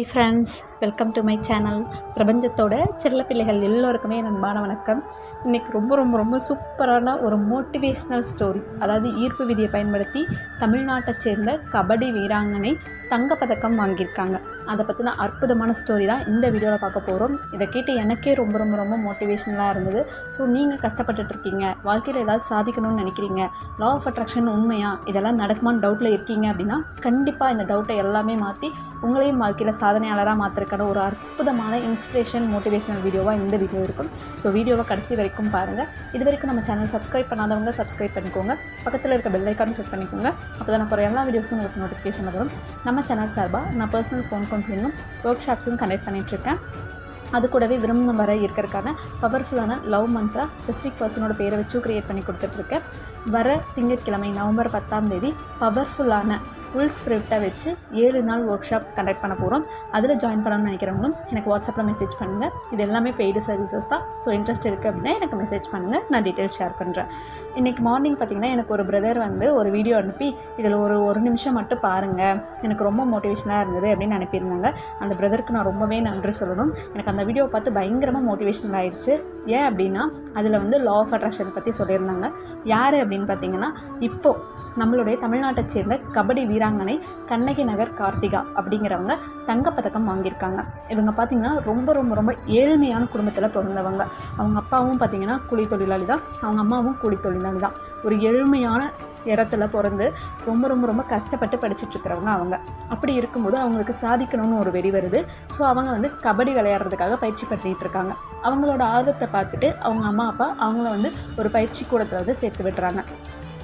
Hi friends welcome to my channel பிரபஞ்சத்தோட செல்ல பிள்ளைகள் எல்லோருக்குமே நண்பான வணக்கம். இன்றைக்கி ரொம்ப ரொம்ப ரொம்ப சூப்பரான ஒரு மோட்டிவேஷ்னல் ஸ்டோரி அதாவது ஈர்ப்பு விதியை பயன்படுத்தி தமிழ்நாட்டை சேர்ந்த கபடி வீராங்கனை தங்கப்பதக்கம் வாங்கியிருக்காங்க. அதை பற்றின அற்புதமான ஸ்டோரி தான் இந்த வீடியோவில் பார்க்க போகிறோம் இதை கேட்டு எனக்கே ரொம்ப ரொம்ப ரொம்ப மோட்டிவேஷனலாக இருந்தது. ஸோ நீங்கள் கஷ்டப்பட்டுட்டு இருக்கீங்க. வாழ்க்கையில் ஏதாவது சாதிக்கணும்னு நினைக்கிறீங்க. லா ஆஃப் அட்ராக்ஷன் உண்மையா? இதெல்லாம் நடக்குமான்னு டவுட்டில் இருக்கீங்க அப்படின்னா கண்டிப்பாக இந்த டவுட்டை எல்லாமே மாற்றி உங்களையும் வாழ்க்கையில் சாதனையாளராக மாற்றிருக்கான ஒரு அற்புதமான இன்ஸ்பிரேஷன் மோட்டிவேஷனல் வீடியோவாக இந்த வீடியோ இருக்கும். ஸோ வீடியோவை கடைசி வரைக்கும் பாருங்கள் இது வரைக்கும் நம்ம சேனல் சப்ஸ்கிரைப் பண்ணாதவங்க சப்ஸ்கிரைப் பண்ணிக்கோங்க. பக்கத்தில் இருக்க பெல் ஐக்கான் கிளிக் பண்ணிக்கோங்க. அப்போ தான் போகிற எல்லா வீடியோஸும் உங்களுக்கு நோட்டிஃபிகேஷன் வரும். நம்ம சேனல் சார்பாக நான் பர்சனல் ஃபோன் கவுன்சிலிங்கும் ஒர்க் ஷாப்ஸும் கனெக்ட் பண்ணிகிட்ருக்கேன் அது கூடவே விரும்பும் வர இருக்கிறதுக்கான பவர்ஃபுல்லான லவ் மந்த்ரா ஸ்பெசிஃபிக் பர்சனோட பேரை வச்சு க்ரியேட் பண்ணி கொடுத்துட்ருக்கேன் வர திங்கட்கிழமை நவம்பர் பத்தாம் தேதி பவர்ஃபுல்லான ஃபுல் ஸ்கிரிப்டை வச்சு ஏழு நாள் ஒர்க் ஷாப் கண்டக்ட் பண்ண போகிறோம் அதில் ஜாயின் பண்ணணும்னு நினைக்கிறவங்களும் எனக்கு வாட்ஸ்அப்பில் மெசேஜ் பண்ணுங்கள் இது எல்லாமே பெய்டு சர்வீசஸ் தான். ஸோ இன்ட்ரெஸ்ட் இருக்குது அப்படின்னா எனக்கு மெசேஜ் பண்ணுங்கள் நான் டீட்டெயில்ஸ் ஷேர் பண்ணுறேன் இன்றைக்கி மார்னிங் பார்த்திங்கன்னா எனக்கு ஒரு பிரதர் வந்து ஒரு வீடியோ அனுப்பி இதில் ஒரு ஒரு நிமிஷம் மட்டும் பாருங்கள் எனக்கு ரொம்ப மோட்டிவேஷனாக இருந்தது அப்படின்னு அனுப்பியிருந்தாங்க. அந்த பிரதருக்கு நான் ரொம்பவே நன்றி சொல்லணும். எனக்கு அந்த வீடியோவை பார்த்து பயங்கரமாக மோட்டிவேஷனல் ஆயிடுச்சு ஏன் அப்படின்னா அதில் வந்து லா ஆஃப் அட்ராக்ஷன் பற்றி சொல்லியிருந்தாங்க. யார் அப்படின்னு பார்த்தீங்கன்னா இப்போது நம்மளுடைய தமிழ்நாட்டை சேர்ந்த கபடி வீராங்கனை கண்ணகி நகர் கார்த்திகா அப்படிங்கிறவங்க தங்கப்பதக்கம் வாங்கியிருக்காங்க. இவங்க பார்த்திங்கன்னா ரொம்ப ரொம்ப ரொம்ப ஏழ்மையான குடும்பத்தில் பிறந்தவங்க. அவங்க அப்பாவும் பார்த்திங்கன்னா கூலி தொழிலாளி தான். அவங்க அம்மாவும் கூலி தொழிலாளி தான். ஒரு ஏழ்மையான இடத்துல பிறந்து ரொம்ப ரொம்ப ரொம்ப கஷ்டப்பட்டு படிச்சுட்ருக்கிறவங்க அவங்க. அப்படி இருக்கும்போது அவங்களுக்கு சாதிக்கணும்னு ஒரு வெறி வருது. ஸோ அவங்க வந்து கபடி விளையாடுறதுக்காக பயிற்சி பண்ணிகிட்டு இருக்காங்க. அவங்களோட ஆர்வத்தை பார்த்துட்டு அவங்க அம்மா அப்பா அவங்கள வந்து ஒரு பயிற்சி கூடத்தில் வந்து சேர்த்து விடுறாங்க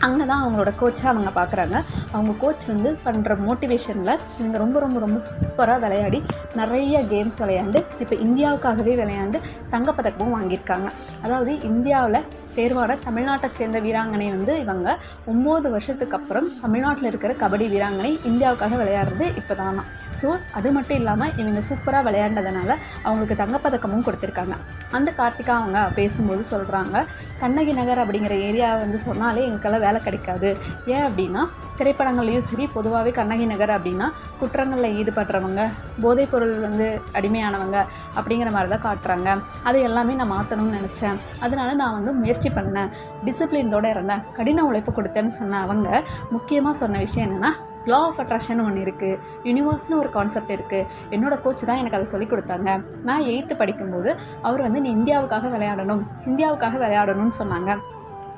அங்கே தான் அவங்களோட கோச்சாக அவங்க பார்க்குறாங்க அவங்க கோச் வந்து பண்ணுற மோட்டிவேஷனில் இவங்க ரொம்ப ரொம்ப ரொம்ப சூப்பராக விளையாடி நிறைய கேம்ஸ் விளையாண்டு இப்போ இந்தியாவுக்காகவே விளையாண்டு தங்கப்பதக்கமும் வாங்கியிருக்காங்க. அதாவது இந்தியாவில் தேர்வான தமிழ்நாட்டை சேர்ந்த வீராங்கனை வந்து இவங்க. ஒம்பது வருஷத்துக்கு அப்புறம் தமிழ்நாட்டில் இருக்கிற கபடி வீராங்கனை இந்தியாவுக்காக விளையாடுறது இப்போ தானா ஸோ அது மட்டும் இல்லாமல் இவங்க சூப்பராக விளையாண்டதுனால அவங்களுக்கு தங்கப்பதக்கமும் கொடுத்துருக்காங்க. அந்த கார்த்திகா அவங்க பேசும்போது சொல்கிறாங்க கண்ணகி நகர் அப்படிங்கிற ஏரியா வந்து சொன்னாலே எங்களுக்கெல்லாம் வேலை கிடைக்காது. ஏன் அப்படின்னா திரைப்படங்கள்லையும் சரி பொதுவாகவே கண்ணகி நகர் அப்படின்னா குற்றங்களில் ஈடுபடுறவங்க போதைப்பொருள் வந்து அடிமையானவங்க அப்படிங்கிற மாதிரி தான் காட்டுறாங்க. அதை எல்லாமே நான் மாற்றணும்னு நினச்சேன். அதனால நான் வந்து முயற்சி பண்ணேன் டிசிப்ளினோடு இருந்தேன் கடின உழைப்பு கொடுத்தேன்னு சொன்ன அவங்க முக்கியமாக சொன்ன விஷயம் என்னென்னா லா ஆஃப் அட்ராக்ஷன் ஒன்று இருக்குது யூனிவர்ஸ்னு ஒரு கான்செப்ட் இருக்குது என்னோடய கோச் தான் எனக்கு அதை சொல்லிக் கொடுத்தாங்க. நான் எயித்து படிக்கும்போது அவர் வந்து நீ இந்தியாவுக்காக விளையாடணும் இந்தியாவுக்காக விளையாடணும்னு சொன்னாங்க.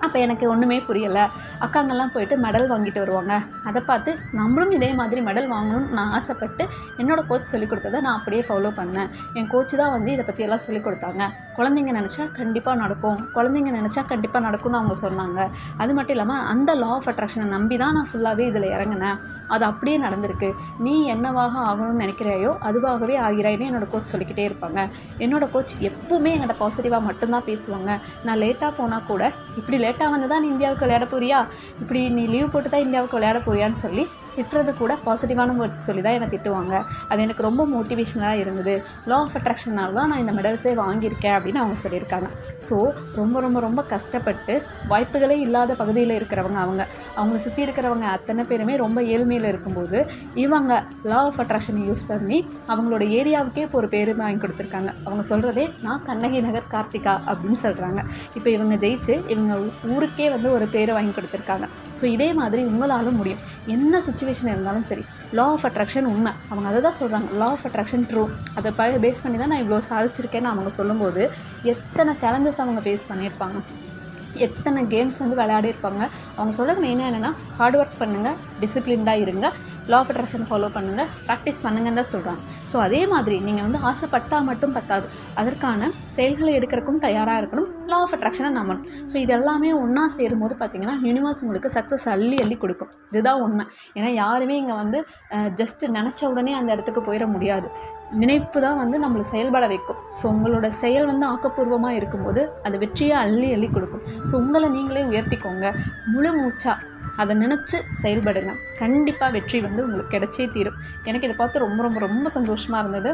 அப்போ எனக்கு ஒன்றுமே புரியலை. அக்காங்கெல்லாம் போயிட்டு மெடல் வாங்கிட்டு வருவாங்க. அதை பார்த்து நம்மளும் இதே மாதிரி மெடல் வாங்கணும்னு நான் ஆசைப்பட்டு என்னோடய கோச் சொல்லிக் கொடுத்ததை நான் அப்படியே ஃபாலோ பண்ணேன். என் கோச் தான் வந்து இதை பற்றியெல்லாம் சொல்லிக் கொடுத்தாங்க. குழந்தைங்க நினச்சா கண்டிப்பாக நடக்கும். குழந்தைங்க நினச்சா கண்டிப்பாக நடக்கும்னு அவங்க சொன்னாங்க. அது மட்டும் இல்லாமல் அந்த லா ஆஃப் அட்ராக்ஷனை நம்பி தான் நான் ஃபுல்லாகவே இதில் இறங்கினேன். அது அப்படியே நடந்திருக்கு. நீ என்னவாக ஆகணும்னு நினைக்கிறாயோ அதுவாகவே ஆகிறாயின்னு என்னோடய கோச் சொல்லிக்கிட்டே இருப்பாங்க. என்னோடய கோச் எப்பவுமே என்னோட பாசிட்டிவாக மட்டும்தான் பேசுவாங்க. நான் லேட்டாக போனால் கூட இப்படி லேட்டாக வந்து தான் இந்தியாவுக்கு விளையாட போறியா? இப்படி நீ லீவ் போட்டு தான் இந்தியாவுக்கு விளையாட போறியான்னு சொல்லி திட்டுறது கூட பாசிட்டிவான வேர்ட்ஸ் சொல்லி தான் என்னை திட்டுவாங்க. அது எனக்கு ரொம்ப மோட்டிவேஷனலாக இருந்தது. லா ஆஃப் அட்ராக்ஷனால் தான் நான் இந்த மெடல்ஸே வாங்கியிருக்கேன் அப்படின்னு அவங்க சொல்லியிருக்காங்க. ஸோ ரொம்ப ரொம்ப ரொம்ப கஷ்டப்பட்டு வாய்ப்புகளே இல்லாத பகுதியில் இருக்கிறவங்க அவங்க. அவங்கள சுற்றி இருக்கிறவங்க அத்தனை பேருமே ரொம்ப ஏழ்மையில் இருக்கும்போது இவங்க லா ஆஃப் அட்ராக்ஷனை யூஸ் பண்ணி அவங்களோட ஏரியாவுக்கே இப்போ ஒரு பேர் வாங்கி கொடுத்துருக்காங்க. அவங்க சொல்கிறதே நான் கண்ணகி நகர் கார்த்திகா அப்படின்னு சொல்கிறாங்க இப்போ இவங்க ஜெயிச்சு இவங்க ஊருக்கே வந்து ஒரு பேரை வாங்கி கொடுத்துருக்காங்க. ஸோ இதே மாதிரி உங்களாலும் முடியும். என்ன சுச்சுவேஷன் சுச்சுவேஷன் இருந்தாலும் சரி லா ஆஃப் அட்ராக்ஷன் உண்மை. அவங்க அதை தான் சொல்கிறாங்க லா ஆஃப் அட்ராக்ஷன் ட்ரூ அதை ப பேஸ் பண்ணி தான் நான் இவ்வளோ சாதிச்சிருக்கேன்னு அவங்க சொல்லும்போது எத்தனை சேலஞ்சஸ் அவங்க ஃபேஸ் பண்ணியிருப்பாங்க. எத்தனை கேம்ஸ் வந்து விளையாடிருப்பாங்க அவங்க சொல்கிறது மெயினாக என்னென்னா ஹார்ட் ஒர்க் பண்ணுங்கள் டிசிப்ளின்டாக இருங்க. லா ஆஃப் அட்ராக்ஷன் ஃபாலோ பண்ணுங்கள் ப்ராக்டிஸ் பண்ணுங்கன்னு தான் சொல்கிறாங்க ஸோ அதே மாதிரி நீங்கள் வந்து ஆசைப்பட்டால் மட்டும் பத்தாது. அதற்கான செயல்களை எடுக்கிறக்கும் தயாராக இருக்கணும். லா ஆஃப் அட்ராக்ஷனை நம்பணும். ஸோ இது எல்லாமே ஒன்றா சேரும்போது பார்த்தீங்கன்னா யூனிவர்ஸ் உங்களுக்கு சக்ஸஸ் அள்ளி அள்ளி கொடுக்கும். இதுதான் உண்மை. ஏன்னா யாருமே இங்கே வந்து ஜஸ்ட் நினச்ச உடனே அந்த இடத்துக்கு போயிட முடியாது. நினைப்பு தான் வந்து நம்மளை செயல்பட வைக்கும். ஸோ உங்களோட செயல் வந்து ஆக்கப்பூர்வமாக இருக்கும்போது அது வெற்றியை அள்ளி அள்ளி கொடுக்கும். ஸோ உங்களை நீங்களே உயர்த்திக்கோங்க. முழு மூச்சாக அதை நினச்சி செயல்படுங்க. கண்டிப்பாக வெற்றி வந்து உங்களுக்கு கிடைச்சே தீரும். எனக்கு இதை பார்த்து ரொம்ப ரொம்ப ரொம்ப சந்தோஷமாக இருந்தது.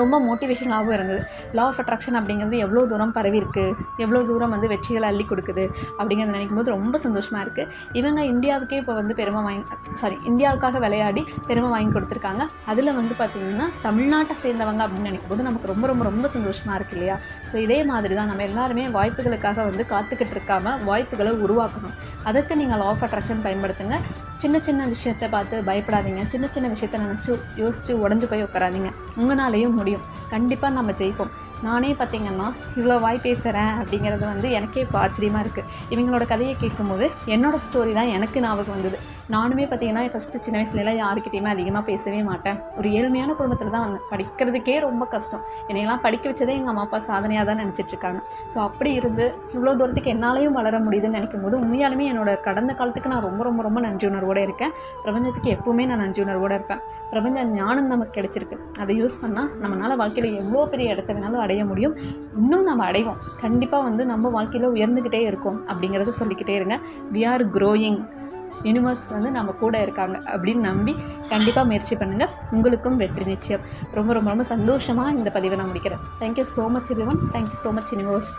ரொம்ப மோட்டிவேஷனாகவும் இருந்தது. லா ஆஃப் அட்ராக்ஷன் அப்படிங்கிறது எவ்வளோ தூரம் பரவிருக்கு எவ்வளோ தூரம் வந்து வெற்றிகளை அள்ளி கொடுக்குது அப்படிங்கிறத நினைக்கும் போது ரொம்ப சந்தோஷமாக இருக்குது இவங்க இந்தியாவுக்கே இப்போ வந்து பெருமை வாங்கி சாரி இந்தியாவுக்காக விளையாடி பெருமை வாங்கி கொடுத்துருக்காங்க. அதில் வந்து பார்த்திங்கன்னா தமிழ்நாட்டை சேர்ந்தவங்க அப்படின்னு நினைக்கும் போது நமக்கு ரொம்ப ரொம்ப ரொம்ப சந்தோஷமாக இருக்குது இல்லையா? ஸோ இதே மாதிரி தான் நம்ம எல்லாருமே வாய்ப்புகளுக்காக வந்து காத்துக்கிட்டு இருக்காம வாய்ப்புகளை உருவாக்கணும். அதற்கு நீங்கள் லா ஆஃப் அட்ராக்ஷன் பயன்படுத்துங்க. சின்ன சின்ன விஷயத்தை பார்த்து பயப்படாதீங்க. சின்ன சின்ன விஷயத்த நினச்சி யோசித்து உடஞ்சு போய் உட்காராதீங்க உங்களாலேயும் முடியும். கண்டிப்பாக நம்ம ஜெயிப்போம். நானே பார்த்தீங்கன்னா இவ்வளோ வாய் பேசுகிறேன் அப்படிங்கிறது வந்து எனக்கே இப்போ ஆச்சரியமாக இருக்குது இவங்களோட கதையை கேட்கும்போது என்னோடய ஸ்டோரி தான் எனக்கு ஞாபகம் வந்தது. நானுமே பார்த்தீங்கன்னா ஃபஸ்ட்டு சின்ன வயசுலலாம் யாருக்கிட்டையுமே அதிகமாக பேசவே மாட்டேன். ஒரு ஏழ்மையான குடும்பத்தில் தான் வந்தேன். படிக்கிறதுக்கே ரொம்ப கஷ்டம். என்னையெல்லாம் படிக்க வச்சதே எங்கள் அம்மா அப்பா சாதனையாக தான் நினச்சிட்டு இருக்காங்க. ஸோ அப்படி இருந்து இவ்வளோ தூரத்துக்கு என்னாலையும் வளர முடியுதுன்னு நினைக்கும் போது உண்மையாலுமே என்னோட கடந்த காலத்துக்கு நான் ரொம்ப ரொம்ப ரொம்ப நன்றி உணர்வோடு இருக்கேன். பிரபஞ்சத்துக்கு எப்பவுமே நான் நன்றி உணர்வோடு இருப்பேன். பிரபஞ்ச ஞானம் நமக்கு கிடச்சிருக்கு. அதை யூஸ் பண்ணால் நம்மளால் வாழ்க்கையில் எவ்வளோ பெரிய இடத்த வேணாலும் அடைய முடியும். இன்னும் நம்ம அடைவோம். கண்டிப்பாக வந்து நம்ம வாழ்க்கையில் உயர்ந்துக்கிட்டே இருக்கோம் அப்படிங்கிறத சொல்லிக்கிட்டே இருங்க. வி ஆர் க்ரோயிங் யூனிவர்ஸ் வந்து நம்ம கூட இருக்காங்க அப்படின்னு நம்பி கண்டிப்பாக முயற்சி பண்ணுங்கள் உங்களுக்கும் வெற்றி நிச்சயம். ரொம்ப ரொம்ப ரொம்ப சந்தோஷமாக இந்த பதிவை நான் முடிக்கிறேன். Thank you so much everyone thank you so much universe